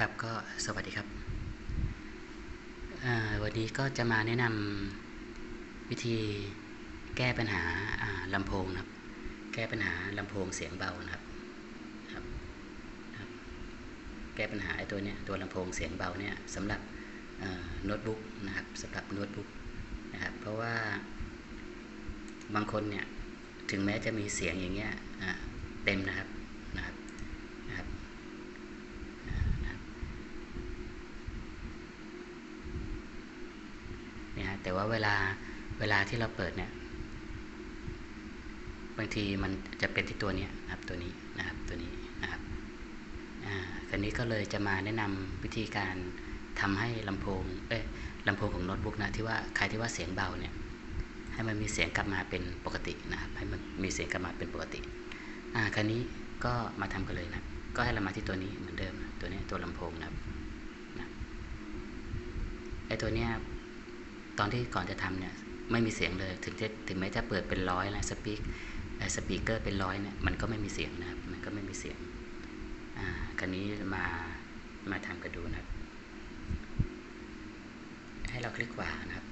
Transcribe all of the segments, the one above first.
ครับก็สวัสดีครับ วันนี้ก็จะมาแนะนำวิธีแก้ปัญหาอ่าลำโพงนะครับ แก้ปัญหาลำโพงเสียงเบานะครับครับรบแก้ปัญหาไอ้ตัวเนี้ยตัวลำโพงเสียงเบาเนี่ยสำหรับโน้ตบุ๊กนะครับสำหรับโน้ตบุ๊กนะครับ เพราะว่าบางคนเนี่ยถึงแม้จะมีเสียงอย่างเงี้ยเต็มนะครับนะครับนะครับเนี่ยฮะ แต่ว่าเวลาเวลาที่เราเปิดเนี่ยบางทีมันจะเป็นที่ตัวนี้นะครับตัวนี้นะครับตัวนี้นะครับอ่าคราวนี้ก็เลยจะมาแนะนำวิธีการทำให้ลำโพงเอ้ยลำโพงของโน้ตบุ๊กนะที่ว่าใครที่ว่าเสียงเบาเนี่ยให้มันมีเสียงกลับมาเป็นปกตินะครับให้มันมีเสียงกลับมาเป็นปกติอ่าคราวนี้ก็มาทำกันเลยนะก็ให้เรามาที่ตัวนี้เหมือนเดิมตัวนี้ตัวลำโพงนะครับนะไอตัวเนี้ย ตอนที่ก่อนจะทำเนี่ยไม่มีเสียงเลยถึงจะถึงแม้จะเปิดเป็นร้อยนะสปีกสปีกเกอร์เป็นร้อยเนี่ยมันก็ไม่มีเสียงนะครับ มันก็ไม่มีเสียงอ่าคราวนี้มามาทำกันดูนะครับ ให้เราคลิกขวานะครับ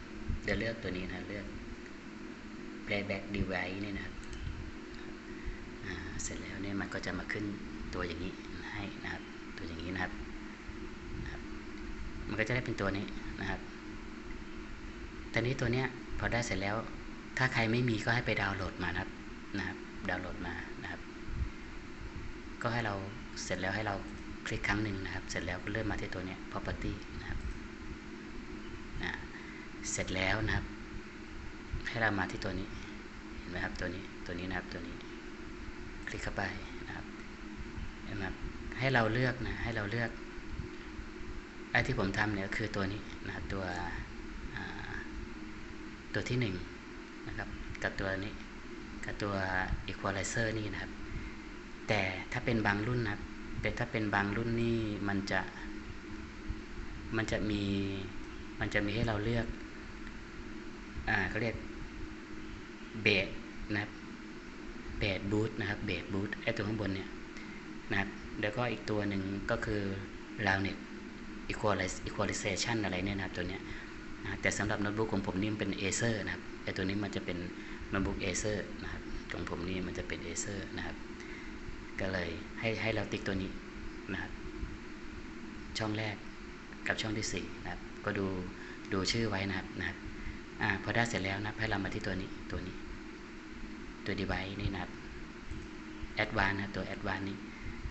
เดี๋ยวเลือกตัวนี้นะเลือก playback device เนี่ยนะครับเสร็จแล้วเนี่ยมันก็จะมาขึ้นตัวอย่างนี้ให้นะครับ ตัวอย่างนี้นะครับ มันก็จะได้เป็นตัวนี้นะครับ ตอนนี้ตัวเนี้ยพอได้เสร็จแล้ว ถ้าใครไม่มีก็ให้ไปดาวน์โหลดมานะครับนะครับ ดาวน์โหลดมานะครับ ก็ให้เราเสร็จแล้วให้เราคลิกครั้งหนึ่งนะครับ เสร็จแล้วก็เลื่อนมาที่ตัวเนี้ย property นะครับนะเสร็จแล้วนะครับ ให้เรามาที่ตัวนี้ เห็นไหมครับตัวนี้ตัวนี้นะครับตัวนี้ คลิกเข้าไปนะครับเห็นไหมครับให้เราเลือกนะให้เราเลือกไอ้ที่ผมทำเนี่ยคือตัวนี้นะครับตัว ตัวที่หนึ่งนะครับกับตัวนี้กับตัว equalizer นี่นะครับ แต่ถ้าเป็นบางรุ่นนะครับเป็นถ้าเป็นบางรุ่นนี่มันจะ มันจะมี มันจะมีให้เราเลือก อ่าเขาเรียกเบสนะครับเบสบูทนะครับเบสบูทไอตัวข้างบนเนี่ยนะครับ แล้วก็อีกตัวหนึ่งก็คือ rounded equalization อะไรเนี่ยนะครับตัวเนี้ย นะแต่สำหรับโน้ตบุ๊กของผมนี่มันเป็น Acer นะครับไอตัวนี้มันจะเป็นโน้ตบุ๊ก Acer นะครับของผมนี่มันจะเป็น Acer นะครับ ก็เลยให้ให้เราติ๊กตัวนี้นะครับ ช่องแรกกับช่องที่ 4 นะครับ ก็ดูดูชื่อไว้นะครับนะครับอ่าพอได้เสร็จแล้วนะให้เรามาที่ตัวนี้ตัวนี้ ตัว device นี่นะครับ advanced นะตัว advanced นี้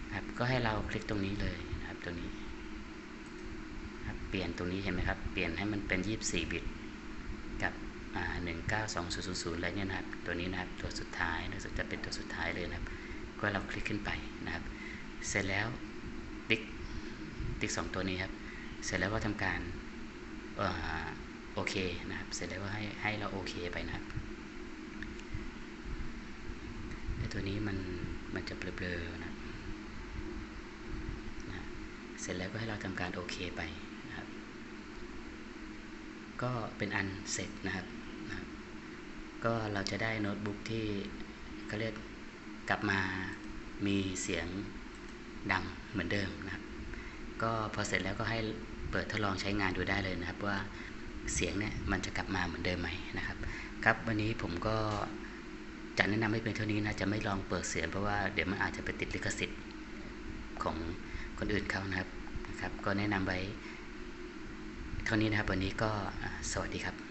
นะครับก็ให้เราคลิกตรงนี้เลยนะครับตัวนี้ เปลี่ยนตรงนี้เห็นไหมครับ เปลี่ยนให้มันเป็น 24 บิต กับอ่า192000อะไรเนี่ยนะครับ ตัวนี้นะครับ ตัวสุดท้ายนะจะเป็นตัวสุดท้ายเลยนะครับ ก็เราคลิกขึ้นไปนะครับ เสร็จแล้วติ๊ก ติ๊กสองตัวนี้ครับ เสร็จแล้วก็ทำการโอเคนะครับ เสร็จแล้วก็ให้ให้เราโอเคไปนะครับแต่ตัวนี้มันมันจะเบลอๆนะนะ เสร็จแล้วก็ให้เราทำการโอเคไป ก็เป็นอันเสร็จนะครับนะก็เราจะได้โน้ตบุ๊กที่เขาเรียกกลับมามีเสียงดังเหมือนเดิมนะครับ ก็พอเสร็จแล้วก็ให้เปิดทดลองใช้งานดูได้เลยนะครับ ว่าเสียงเนี่ยมันจะกลับมาเหมือนเดิมไหมนะครับ ครับวันนี้ผมก็จะแนะนำให้เป็นเท่านี้นะจะไม่ลองเปิดเสียงเพราะว่าเดี๋ยวมันอาจจะไปติดลิขสิทธิ์ของคนอื่นเขานะครับนะครับ ก็แนะนำไว้ เท่านี้นะครับ วันนี้ก็สวัสดีครับ